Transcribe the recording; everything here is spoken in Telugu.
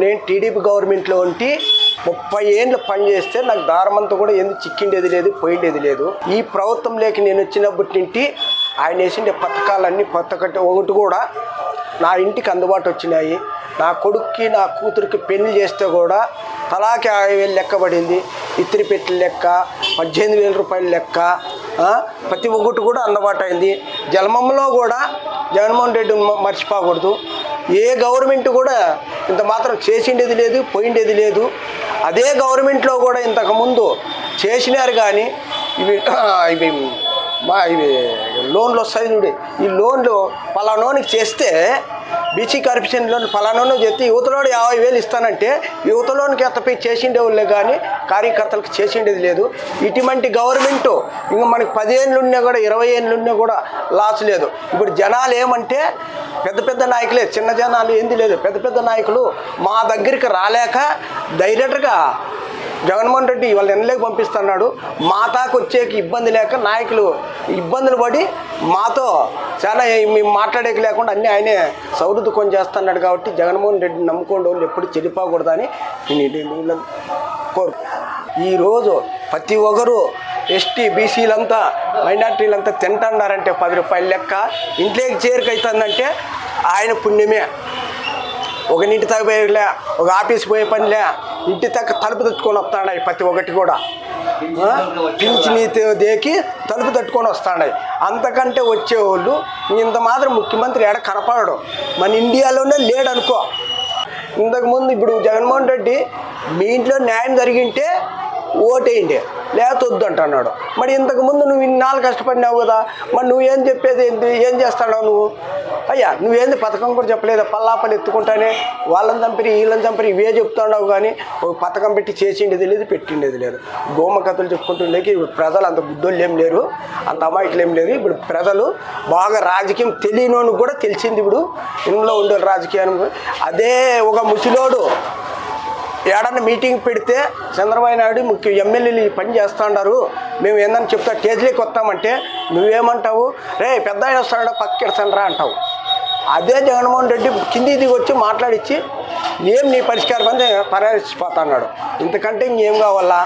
నేను టీడీపీ గవర్నమెంట్లో ఉంటే ముప్పై ఏళ్ళు పనిచేస్తే నాకు దారమంతా కూడా ఎందుకు చిక్కిండేది లేదు పోయిండేది లేదు. ఈ ప్రభుత్వం లేక నేను వచ్చినప్పటి నుండి ఆయన వేసిండే పథకాలన్నీ పథకటి ఒకటి కూడా నా ఇంటికి అందుబాటు వచ్చినాయి. నా కొడుక్కి నా కూతురికి పెళ్ళి చేస్తే కూడా తలాకి యాభై వేలు లెక్క పడింది. ఇత్తిరి పెట్టిన లెక్క పద్దెనిమిది వేల రూపాయల లెక్క ప్రతి ఒక్కటి కూడా అందుబాటు అయింది. జన్మంలో కూడా జగన్మోహన్ రెడ్డి మర్చిపోకూడదు. ఏ గవర్నమెంట్ కూడా ఇంత మాత్రం చేసిండేది లేదు పోయిండేది లేదు. అదే గవర్నమెంట్లో కూడా ఇంతకుముందు చేసినారు కానీ ఇవి ఇవి మా ఇవి లోన్లు వస్తాయి చూడు. ఈ లోన్లు పలానోనికి చేస్తే బీసీ కార్పొరేషన్ లోన్ పలానోను చేస్తే యువతలోడు యాభై వేలు ఇస్తానంటే యువతలోనికి ఎత్తపై చేసిండే వాళ్ళే కానీ కార్యకర్తలకు చేసిండేది లేదు. ఇటువంటి గవర్నమెంట్ ఇంకా మనకి పదిహేనులు ఉన్నా కూడా ఇరవై ఏళ్ళు ఉన్నా కూడా లాస్ లేదు. ఇప్పుడు జనాలు ఏమంటే పెద్ద పెద్ద నాయకులే చిన్న జనాలు ఏంది లేదు. పెద్ద పెద్ద నాయకులు మా దగ్గరికి రాలేక డైరెక్ట్గా జగన్మోహన్ రెడ్డి వాళ్ళు ఎన్నలేక పంపిస్తున్నాడు. మాతాకు వచ్చేకి ఇబ్బంది లేక నాయకులు ఇబ్బందులు పడి మాతో చాలా మేము మాట్లాడేకి లేకుండా అన్నీ ఆయనే సౌహృదం చేస్తున్నాడు కాబట్టి జగన్మోహన్ రెడ్డిని నమ్ముకోండి వాళ్ళు ఎప్పుడు చెడిపోకూడదని నేను కోరు ఈరోజు ప్రతి ఒక్కరు ఎస్టీ బీసీలంతా మైనార్టీలంతా తింటున్నారంటే పది రూపాయల లెక్క. ఇంట్లోకి చేరికైతుందంటే ఆయన పుణ్యమే. ఒక ఇంటి తగ్గ పోయేలే ఒక ఆఫీస్ పోయే పనిలే ఇంటి తగ్గ తలుపు తట్టుకొని వస్తాడాయి ప్రతి ఒక్కటి కూడా. ఆ? పింఛని దేకి తలుపు తట్టుకొని వస్తాడాయి. అంతకంటే వచ్చేవాళ్ళు ఇంత మాత్రం ముఖ్యమంత్రి ఏడ కనపడడు. మన ఇండియాలోనే లేడనుకో. ఇంతకుముందు ఇప్పుడు జగన్మోహన్ రెడ్డి మీ ఇంట్లో న్యాయం జరిగింటే ఓటేయండి లేకపోతే వద్దు అంటున్నాడు మరి ఇంతకుముందు నువ్వు ఇన్నాళ్ళు కష్టపడినావు కదా మరి నువ్వేం చెప్పేది ఏంటి ఏం చేస్తాడో నువ్వు? అయ్యా నువ్వేంది పథకం కూడా చెప్పలేదు? పల్లాపని ఎత్తుకుంటానే వాళ్ళని చంపిరి వీళ్ళని చంపిరి ఇవే చెప్తున్నావు కానీ ఒక పథకం పెట్టి చేసిండేది లేదు పెట్టిండేది లేదు. గోమ కథలు చెప్పుకుంటుండేకి ఇప్పుడు ప్రజలు అంత బుద్ధోళ్ళు ఏం లేరు అంత అమాయకులు ఏం లేరు ఇప్పుడు ప్రజలు బాగా రాజకీయం తెలియనోనికి కూడా తెలిసింది ఇప్పుడు. ఇందులో ఉండే రాజకీయాన్ని అదే ఒక ముసిలోడు ఏడన్నా మీటింగ్ పెడితే చంద్రబాబు నాయుడు ముఖ్య ఎమ్మెల్యేలు ఈ పని చేస్తూ మేము ఏందని చెప్తా స్టేజ్లోకి వస్తామంటే నువ్వేమంటావు? రే పెద్ద ఆయన వస్తాడా? పక్కెడతానరా అంటావు. అదే జగన్మోహన్ రెడ్డి కింది దిగి వచ్చి మాట్లాడిచ్చి ఏం నీ పరిష్కారం అని పరామర్శిపోతున్నాడు ఇంతకంటే ఇంకేం కావాలా?